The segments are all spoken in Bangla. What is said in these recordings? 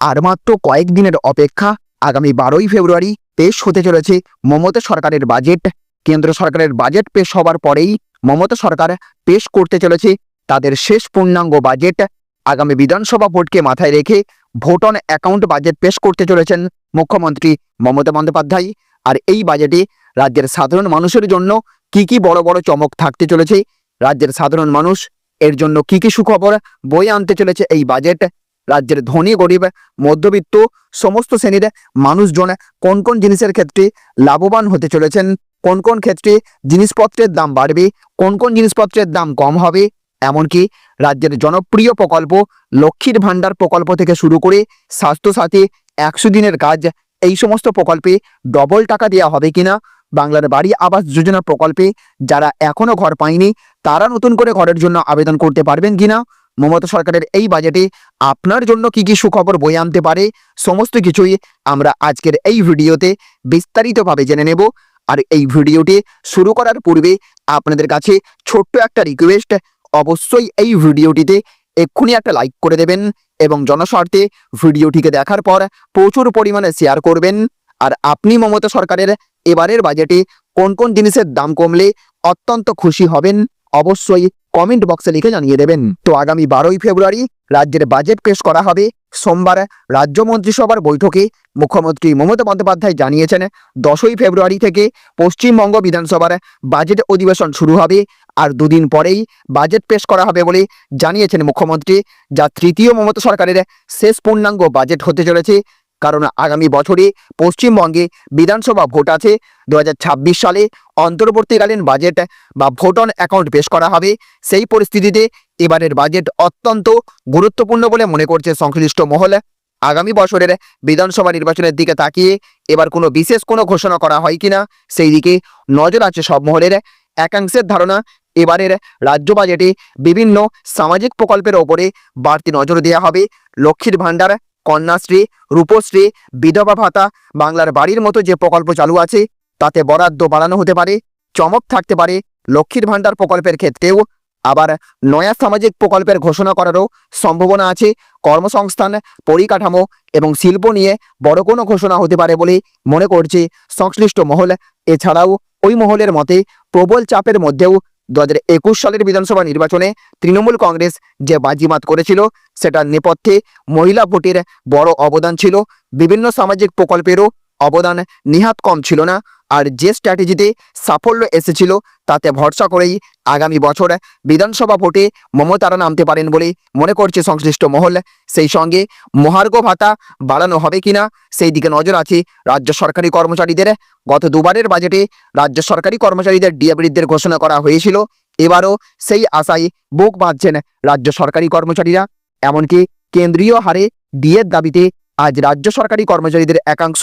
আর মাত্র কয়েকদিনের অপেক্ষা আগামী বারোই ফেব্রুয়ারি পেশ হতে চলেছে মমতা সরকারের বাজেট কেন্দ্র সরকারের বাজেট পেশ হবার পরেই মমতা সরকার পেশ করতে চলেছে তাদের শেষ পূর্ণাঙ্গ বাজেট আগামী বিধানসভা ভোটকে মাথায় রেখে ভোট অন অ্যাকাউন্ট বাজেট পেশ করতে চলেছেন মুখ্যমন্ত্রী মমতা বন্দ্যোপাধ্যায়। আর এই বাজেটে রাজ্যের সাধারণ মানুষের জন্য কি কি বড় বড় চমক থাকতে চলেছে, রাজ্যের সাধারণ মানুষ এর জন্য কি কি সুখবর বয়ে আনতে চলেছে এই বাজেট রাজ্যের ধনী, গরিব, মধ্যবিত্ত সমস্ত শ্রেণির মানুষজন কোন কোন জিনিসের ক্ষেত্রে লাভবান হতে চলেছেন? কোন কোন ক্ষেত্রে জিনিসপত্রের দাম বাড়বে? কোন কোন জিনিসপত্রের দাম কম হবে? এমনকি রাজ্যের জনপ্রিয় প্রকল্প লক্ষ্মীর ভাণ্ডার প্রকল্প থেকে শুরু করে স্বাস্থ্যসাথী একশো দিনের কাজ, এই সমস্ত প্রকল্পে ডবল টাকা দেওয়া হবে কিনা? বাংলার বাড়ি আবাস যোজনা প্রকল্পে যারা এখনও ঘর পায়নি, তারা নতুন করে ঘরের জন্য আবেদন করতে পারবেন কিনা? মমতা সরকারের এই বাজেটে আপনার জন্য কি কি সুখবর বয়ে আনতে পারে? সমস্ত কিছুই আমরা আজকের এই ভিডিওতে বিস্তারিতভাবে জেনে নেব। আর এই ভিডিওটি শুরু করার পূর্বে আপনাদের কাছে ছোট্ট একটা রিকোয়েস্ট অবশ্যই এই ভিডিওটিতে এক্ষুনি একটা লাইক করে দেবেন এবং জনস্বার্থে ভিডিওটিকে দেখার পর প্রচুর পরিমাণে শেয়ার করবেন। আর আপনি মমতা সরকারের এবারের বাজেটে কোন কোন জিনিসের দাম কমলে অত্যন্ত খুশি হবেন? অবশ্যই কমেন্ট বক্সে লিখে জানিয়ে দেবেন। তো আগামী বারোই ফেব্রুয়ারি রাজ্যের বাজেট পেশ করা হবে। সোমবার রাজ্য মন্ত্রিসভার বৈঠকে মুখ্যমন্ত্রী মমতা বন্দ্যোপাধ্যায় জানিয়েছেন, দশই ফেব্রুয়ারি থেকে পশ্চিমবঙ্গ বিধানসভার বাজেট অধিবেশন শুরু হবে আর দুদিন পরেই বাজেট পেশ করা হবে বলে জানিয়েছেন মুখ্যমন্ত্রী। যা তৃতীয় মমতা সরকারের শেষ পূর্ণাঙ্গ বাজেট হতে চলেছে। কারণ আগামী বছরে পশ্চিমবঙ্গে বিধানসভা ভোট আছে। দু হাজার ছাব্বিশ সালে অন্তর্বর্তীকালীন বাজেট বা ভোট অন অ্যাকাউন্ট পেশ করা হবে। সেই পরিস্থিতিতে এবারের বাজেট অত্যন্ত গুরুত্বপূর্ণ বলে মনে করছে সংশ্লিষ্ট মহল। আগামী বছরের বিধানসভা নির্বাচনের দিকে তাকিয়ে এবার কোনো বিশেষ কোনো ঘোষণা করা হয় কিনা, সেই দিকে নজর আছে সব মহলের। একাংশের ধারণা, এবারের রাজ্য বাজেটে বিভিন্ন সামাজিক প্রকল্পের ওপরে বাড়তি নজর দেওয়া হবে। লক্ষ্মীর ভাণ্ডার কন্যাশ্রী, রূপশ্রী, বিধবা ভাতা, বাংলার বাড়ির মতো যে প্রকল্প চালু আছে, তাতে বরাদ্দ বাড়ানো হতে পারে, চমক থাকতে পারে, লক্ষ্মীর ভাণ্ডার প্রকল্পের ক্ষেত্রেও। আবার নয়া সামাজিক প্রকল্পের ঘোষণা করারও সম্ভাবনা আছে, কর্মসংস্থান, পরিকাঠামো এবং শিল্প নিয়ে বড় কোনো ঘোষণা হতে পারে বলে মনে করছে সংশ্লিষ্ট মহল। এছাড়াও ওই মহলের মতে প্রবল চাপের মধ্যেও দু হাজার একুশ সালের বিধানসভা নির্বাচনে তৃণমূল কংগ্রেস যে বাজিমাত করেছিল, সেটার নেপথ্যে মহিলা ভোটের বড় অবদান ছিল। বিভিন্ন সামাজিক প্রকল্পেরও অবদান নিহাত কম ছিল না। আর যে স্ট্র্যাটেজিতে সাফল্য এসেছিল, তাতে ভরসা করেই আগামী বছর বিধানসভা ভোটে মমতারা নামতে পারেন বলে মনে করছে সংশ্লিষ্ট মহল। সেই সঙ্গে মহার্ঘ ভাতা বাড়ানো হবে কিনা, সেই দিকে নজর আছে রাজ্য সরকারি কর্মচারীদের। গত দুবারের বাজেটে রাজ্য সরকারি কর্মচারীদের ডিএ ঘোষণা করা হয়েছিল। এবারও সেই আশায় বুক বাঁধছেন রাজ্য সরকারি কর্মচারীরা। এমনকি কেন্দ্রীয় হারে ডিএর দাবিতে আজ রাজ্য সরকারি কর্মচারীদের একাংশ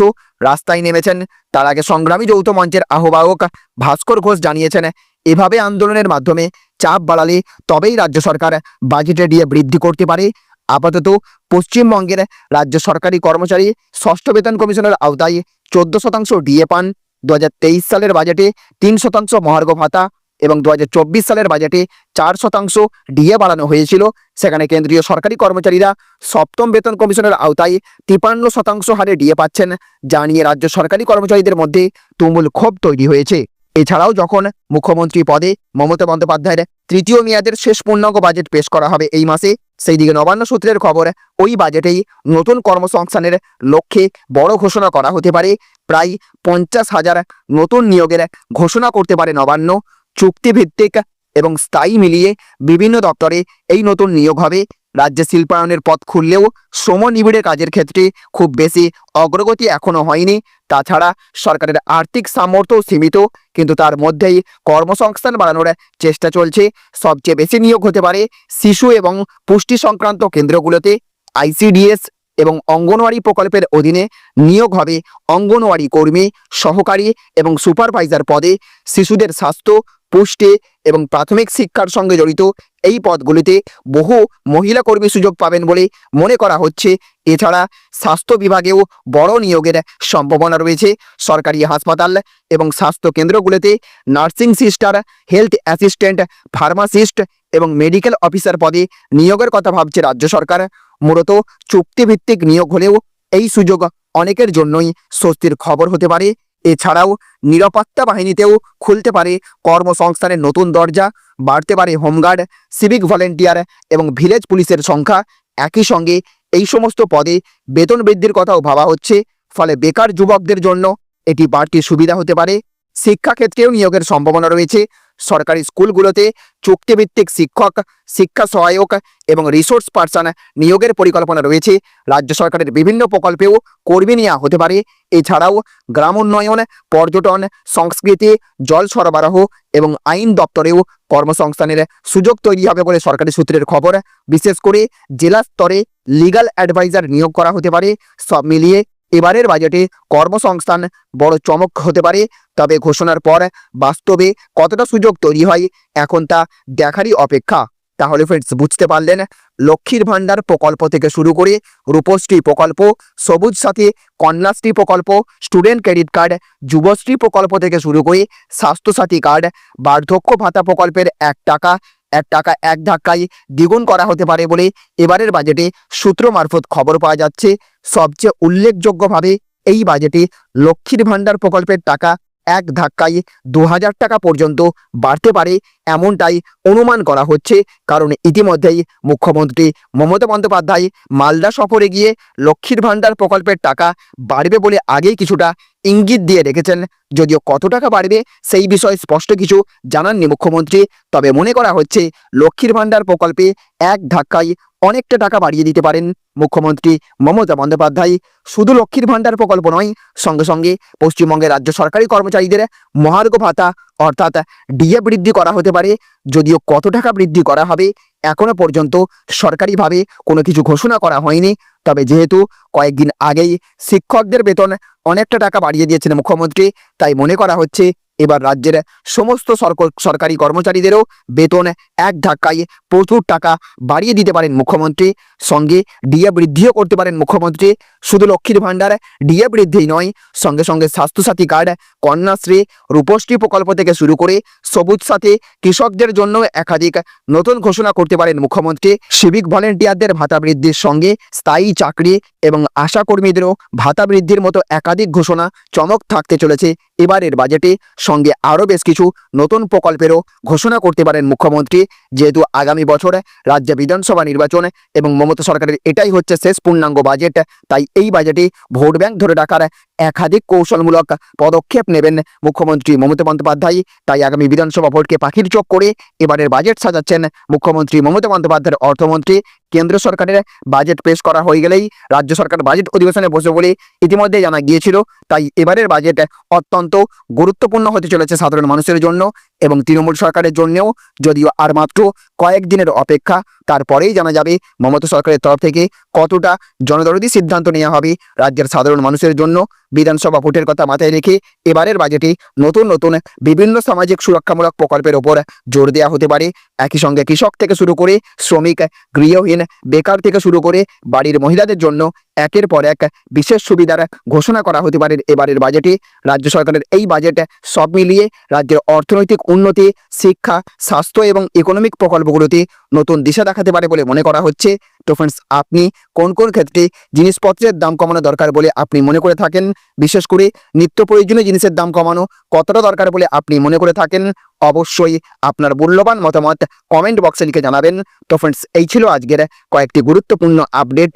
রাস্তায় নেমেছেন। তার আগে সংগ্রামী যৌথ মঞ্চের আহ্বায়ক ভাস্কর ঘোষ জানিয়েছেন, এভাবে আন্দোলনের মাধ্যমে চাপ বাড়ালে তবেই রাজ্য সরকার বাজেটে দিয়ে বৃদ্ধি করতে পারে। আপাতত পশ্চিমবঙ্গের রাজ্য সরকারি কর্মচারী ষষ্ঠ বেতন কমিশনের আওতায় চোদ্দ শতাংশ ডিএ পান। দু হাজার তেইশ সালের বাজেটে তিন শতাংশ মহার্ঘ ভাতা এবং দু হাজার চব্বিশ সালের বাজেটে চার শতাংশ ডিএ বাড়ানো হয়েছিল। সেখানে কেন্দ্রীয় সরকারি কর্মচারীরা সপ্তম বেতন কমিশনের আওতায় তিপান্ন শতাংশ হারে ডিএ পাচ্ছেন, যা নিয়ে রাজ্য সরকারি কর্মচারীদের মধ্যে তুমুল ক্ষোভ তৈরি হয়েছে। এছাড়াও যখন মুখ্যমন্ত্রী পদে মমতা বন্দ্যোপাধ্যায়ের তৃতীয় মেয়াদের শেষ পূর্ণাঙ্গ বাজেট পেশ করা হবে এই মাসে সেই দিকে নবান্ন সূত্রের খবর ওই বাজেটেই নতুন কর্মসংস্থানের লক্ষ্যে বড় ঘোষণা করা হতে পারে। প্রায় পঞ্চাশ হাজার নতুন নিয়োগের ঘোষণা করতে পারে নবান্ন। চুক্তিভিত্তিক এবং স্থায়ী মিলিয়ে বিভিন্ন দপ্তরে এই নতুন নিয়োগ হবে। রাজ্যে শিল্পায়নের পথ খুললেও শ্রম নিবিড়ের কাজের ক্ষেত্রে খুব বেশি অগ্রগতি এখনও হয়নি। তাছাড়া সরকারের আর্থিক সামর্থ্য সীমিত, কিন্তু তার মধ্যেই কর্মসংস্থান বাড়ানোর চেষ্টা চলছে। সবচেয়ে বেশি নিয়োগ হতে পারে শিশু এবং পুষ্টি সংক্রান্ত কেন্দ্রগুলোতে। আইসিডিএস এবং অঙ্গনওয়াড়ি প্রকল্পের অধীনে নিয়োগ হবে অঙ্গনওয়াড়ি কর্মী, সহকারী এবং সুপারভাইজার পদে শিশুদের স্বাস্থ্য, পুষ্টি এবং প্রাথমিক শিক্ষার সঙ্গে জড়িত এই পদগুলিতে বহু মহিলা কর্মী সুযোগ পাবেন বলে মনে করা হচ্ছে। এছাড়া স্বাস্থ্য বিভাগেও বড় নিয়োগের সম্ভাবনা রয়েছে। সরকারি হাসপাতাল এবং স্বাস্থ্য কেন্দ্রগুলোতে nursing sister, health assistant, pharmacist এবং মেডিকেল অফিসার পদে নিয়োগের কথা ভাবছে রাজ্য সরকার। মূলত চুক্তিভিত্তিক নিয়োগ হলেও এই সুযোগ অনেকের জন্যই স্বস্তির খবর হতে পারে। এছাড়াও নিরাপত্তা বাহিনীতেও খুলতে পারে কর্মসংস্থানের নতুন দরজা, বাড়তে পারে হোমগার্ড, সিভিক ভলেন্টিয়ার এবং ভিলেজ পুলিশের সংখ্যা। একই সঙ্গে এই সমস্ত পদে বেতন বৃদ্ধির কথাও ভাবা হচ্ছে। ফলে বেকার যুবকদের জন্য এটি বাড়তি সুবিধা হতে পারে। শিক্ষাক্ষেত্রেও নিয়োগের সম্ভাবনা রয়েছে। সরকারি স্কুলগুলোতে চুক্তিভিত্তিক শিক্ষক, শিক্ষা সহায়ক এবং রিসোর্স পার্সন নিয়োগের পরিকল্পনা রয়েছে। রাজ্য সরকারের বিভিন্ন প্রকল্পেও কর্মী নেওয়া হতে পারে। এছাড়াও গ্রাম উন্নয়ন, পর্যটন, সংস্কৃতি, জল সরবরাহ এবং আইন দপ্তরেও কর্মসংস্থানের সুযোগ তৈরি হবে বলে সরকারি সূত্রের খবর। বিশেষ করে জেলা স্তরে লিগ্যাল অ্যাডভাইজার নিয়োগ করা হতে পারে। সব মিলিয়ে এবারের বাজেটে কর্মসংস্থান বড় চমক হতে পারে, তবে ঘোষণার পর বাস্তবে কতটা সুযোগ তৈরি হয় এখন তা দেখারই অপেক্ষা। তাহলে ফ্রেন্ডস বুঝতে পারলেন, লক্ষ্মীর ভাণ্ডার প্রকল্প থেকে শুরু করে রূপশ্রী প্রকল্প, সবুজ সাথী, কন্যাশ্রী প্রকল্প স্টুডেন্ট ক্রেডিট কার্ড যুবশ্রী প্রকল্প থেকে শুরু করে স্বাস্থ্যসাথী কার্ড বার্ধক্য ভাতা প্রকল্পের এক টাকা এক টাকা এক ধাক্কায় দ্বিগুণ করা হতে পারে বলে এবারের বাজেটে সূত্র মারফত খবর পাওয়া যাচ্ছে। সবচেয়ে উল্লেখযোগ্যভাবে এই বাজেটে লক্ষ্মীর ভাণ্ডার প্রকল্পের টাকা এক ধাক্কায় দু হাজার টাকা পর্যন্ত বাড়তে পারে এমনটাই অনুমান করা হচ্ছে। কারণ ইতিমধ্যেই মুখ্যমন্ত্রী মমতা বন্দ্যোপাধ্যায় মালদা সফরে গিয়ে লক্ষ্মীর ভাণ্ডার প্রকল্পের টাকা বাড়বে বলে আগেই কিছুটা ইঙ্গিত দিয়ে রেখেছেন। যদিও কত টাকা বাড়বে সেই বিষয়ে স্পষ্ট কিছু জানাননি মুখ্যমন্ত্রী। তবে মনে করা হচ্ছে লক্ষ্মীর ভাণ্ডার প্রকল্পে এক ধাক্কায় অনেকটা টাকা বাড়িয়ে দিতে পারেন মুখ্যমন্ত্রী মমতা বন্দ্যোপাধ্যায় শুধু লক্ষ্মীর ভাণ্ডার প্রকল্প নয়, সঙ্গে সঙ্গে পশ্চিমবঙ্গের রাজ্য সরকারি কর্মচারীদের মহার্ঘ ভাতা অর্থাৎ ডিএ বৃদ্ধি করা হতে পারে। যদিও কত টাকা বৃদ্ধি করা হবে এখনও পর্যন্ত সরকারিভাবে কোনো কিছু ঘোষণা করা হয়নি। তবে যেহেতু কয়েকদিন আগেই শিক্ষকদের বেতন অনেকটা টাকা বাড়িয়ে দিয়েছেন মুখ্যমন্ত্রী, তাই মনে করা হচ্ছে এবার রাজ্যের সমস্ত সরকারি কর্মচারীদেরও বেতন এক ধাক্কায় প্রচুর টাকা বাড়িয়ে দিতে পারেন মুখ্যমন্ত্রী। সঙ্গে ডিএ বৃদ্ধিও করতে পারেন মুখ্যমন্ত্রী। শুধু লক্ষ্মীর ভাণ্ডার ডিএ বৃদ্ধি নয়, সঙ্গে সঙ্গে স্বাস্থ্যসাথী কার্ড, কন্যাশ্রী, রূপশ্রী প্রকল্প থেকে শুরু করে সবুজ সাথে কৃষকদের জন্য একাধিক নতুন ঘোষণা করতে পারেন মুখ্যমন্ত্রী। সিভিক ভলেন্টিয়ারদের ভাতা বৃদ্ধির সঙ্গে স্থায়ী চাকরি এবং আশা কর্মীদেরও ভাতা বৃদ্ধির মতো একাধিক ঘোষণা চমক থাকতে চলেছে। এবারের বাজেটে সঙ্গে আরও বেশ কিছু নতুন প্রকল্পেরও ঘোষণা করতে পারেন মুখ্যমন্ত্রী। যেহেতু আগামী বছর রাজ্য বিধানসভা নির্বাচন এবং মমতা সরকারের এটাই হচ্ছে শেষ পূর্ণাঙ্গ বাজেট তাই এই বাজেটে ভোট ব্যাংক ধরে রাখার একাধিক কৌশলমূলক পদক্ষেপ নেবেন মুখ্যমন্ত্রী মমতা বন্দ্যোপাধ্যায়। তাই আগামী বিধানসভা ভোটকে পাখির চোখ করে এবারের বাজেট সাজাচ্ছেন মুখ্যমন্ত্রী মমতা বন্দ্যোপাধ্যায়ের অর্থমন্ত্রী। কেন্দ্র সরকারের বাজেট পেশ করা হয়ে গেলেই রাজ্য সরকার বাজেট অধিবেশনে বসবে বলে ইতিমধ্যে জানা গিয়েছিল। তাই এবারের বাজেট অত্যন্ত গুরুত্বপূর্ণ হতে চলেছে সাধারণ মানুষের জন্য। এবং তৃণমূল সরকারের জন্যও যদিও আর মাত্র কয়েকদিনের অপেক্ষা, তারপরেই জানা যাবে মমতা সরকারের তরফ থেকে কতটা জনদরদী সিদ্ধান্ত নেওয়া হবে রাজ্যের সাধারণ মানুষের জন্য। বিধানসভা ভোটের কথা মাথায় রেখে এবারের বাজেটে নতুন নতুন বিভিন্ন সামাজিক সুরক্ষামূলক প্রকল্পের ওপর জোর দেওয়া হতে পারে। একই সঙ্গে কৃষক থেকে শুরু করে শ্রমিক, গৃহহীন, বেকার থেকে শুরু করে বাড়ির মহিলাদের জন্য একের পর এক বিশেষ সুবিধার ঘোষণা করা হতে পারে এবারের বাজেটে রাজ্য সরকারের এই বাজেট সব মিলিয়ে রাজ্যের অর্থনৈতিক উন্নতি, শিক্ষা, স্বাস্থ্য এবং ইকোনমিক প্রকল্পগুলোতে নতুন দিশা দেখাতে পারে বলে মনে করা হচ্ছে। তো ফ্রেন্ডস আপনি কোন কোন ক্ষেত্রে জিনিসপত্রের দাম কমানো দরকার বলে আপনি মনে করে থাকেন? বিশেষ করে নিত্য প্রয়োজনীয় জিনিসের দাম কমানো কতটা দরকার বলে আপনি মনে করে থাকেন? অবশ্যই আপনার মূল্যবান মতামত কমেন্ট বক্সে লিখে জানাবেন। তো ফ্রেন্ডস এই ছিল আজকের কয়েকটি গুরুত্বপূর্ণ আপডেট